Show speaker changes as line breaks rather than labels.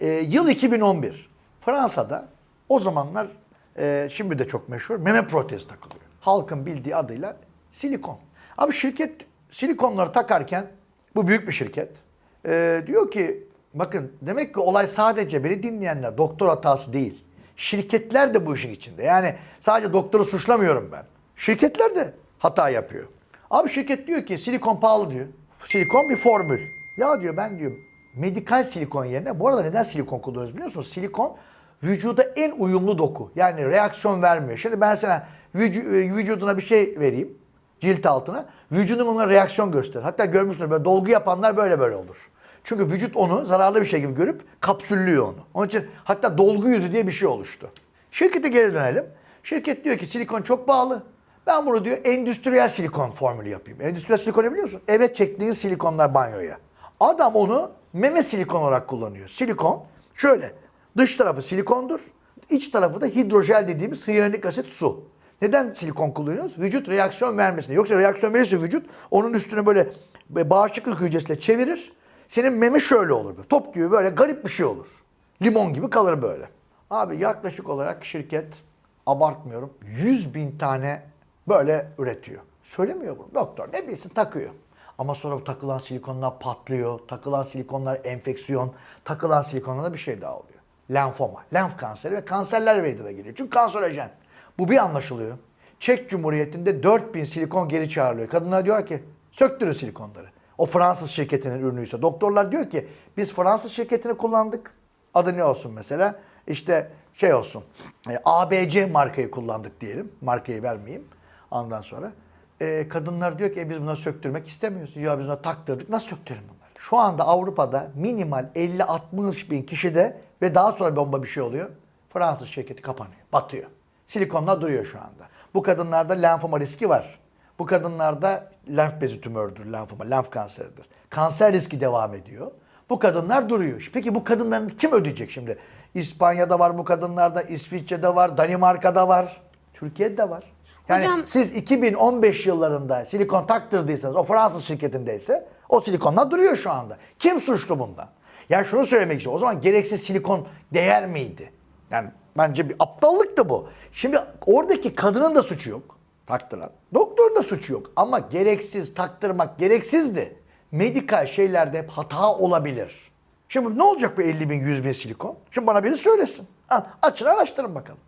Ee, yıl 2011. Fransa'da o zamanlar e, şimdi de çok meşhur meme protezi takılıyor. Halkın bildiği adıyla silikon. Abi şirket silikonları takarken bu büyük bir şirket. e, diyor ki bakın demek ki olay sadece beni dinleyenler doktor hatası değil. Şirketler de bu işin içinde. Yani sadece doktoru suçlamıyorum ben. Şirketler de hata yapıyor. Abi şirket diyor ki silikon pahalı diyor. Silikon bir formül. Ya diyor ben diyor medikal silikon yerine bu arada neden silikon kullanıyoruz biliyor musunuz? Silikon vücuda en uyumlu doku. Yani reaksiyon vermiyor. Şimdi ben sana vücu- e, vücuduna bir şey vereyim cilt altına. Vücudun ona reaksiyon gösterir. Hatta görmüşler böyle dolgu yapanlar böyle böyle olur. Çünkü vücut onu zararlı bir şey gibi görüp kapsüllüyor onu. Onun için hatta dolgu yüzü diye bir şey oluştu. Şirkete geri dönelim. Şirket diyor ki silikon çok pahalı. Ben bunu diyor endüstriyel silikon formülü yapayım. Endüstriyel silikon ne biliyor musun? Evet çektiğin silikonlar banyoya. Adam onu meme silikon olarak kullanıyor. Silikon şöyle dış tarafı silikondur. iç tarafı da hidrojel dediğimiz hyaluronik asit su. Neden silikon kullanıyoruz? Vücut reaksiyon vermesine. Yoksa reaksiyon verirse vücut onun üstüne böyle bağışıklık hücresiyle çevirir. Senin meme şöyle olur. Top gibi böyle garip bir şey olur. Limon gibi kalır böyle. Abi yaklaşık olarak şirket abartmıyorum 100 bin tane böyle üretiyor. Söylemiyor bunu. Doktor ne bilsin takıyor. Ama sonra bu takılan silikonlar patlıyor. Takılan silikonlar enfeksiyon. Takılan silikonlarda bir şey daha oluyor. Lenfoma, lenf kanseri ve kanserler meydana geliyor. Çünkü kanserojen. Bu bir anlaşılıyor. Çek Cumhuriyeti'nde 4000 silikon geri çağrılıyor. Kadınlar diyor ki söktürün silikonları. O Fransız şirketinin ürünüyse. Doktorlar diyor ki biz Fransız şirketini kullandık. Adı ne olsun mesela? İşte şey olsun. e, ABC markayı kullandık diyelim. Markayı vermeyeyim. Ondan sonra. E, kadınlar diyor ki e, biz bunları söktürmek istemiyoruz. Ya biz bunları taktırdık. Nasıl söktürelim bunları? Şu anda Avrupa'da minimal 50-60 bin kişide ve daha sonra bomba bir şey oluyor. Fransız şirketi kapanıyor. Batıyor. Silikonlar duruyor şu anda. Bu kadınlarda lenfoma riski var. Bu kadınlarda lenf bezi tümörüdür, lenfoma, lenf kanseridir. Kanser riski devam ediyor. Bu kadınlar duruyor. Peki bu kadınların kim ödeyecek şimdi? İspanya'da var bu kadınlarda, İsviçre'de var, Danimarka'da var, Türkiye'de de var. Yani
Hocam-
siz 2015 yıllarında silikon taktırdıysanız, o Fransız şirketindeyse o silikonlar duruyor şu anda. Kim suçlu bundan? Yani şunu söylemek istiyorum. O zaman gereksiz silikon değer miydi? Yani bence bir aptallıktı bu. Şimdi oradaki kadının da suçu yok. Taktıran. Doktorun da suçu yok. Ama gereksiz taktırmak gereksizdi. Medikal şeylerde hep hata olabilir. Şimdi ne olacak bu 50 bin 100 bin silikon? Şimdi bana biri söylesin. Açın araştırın bakalım.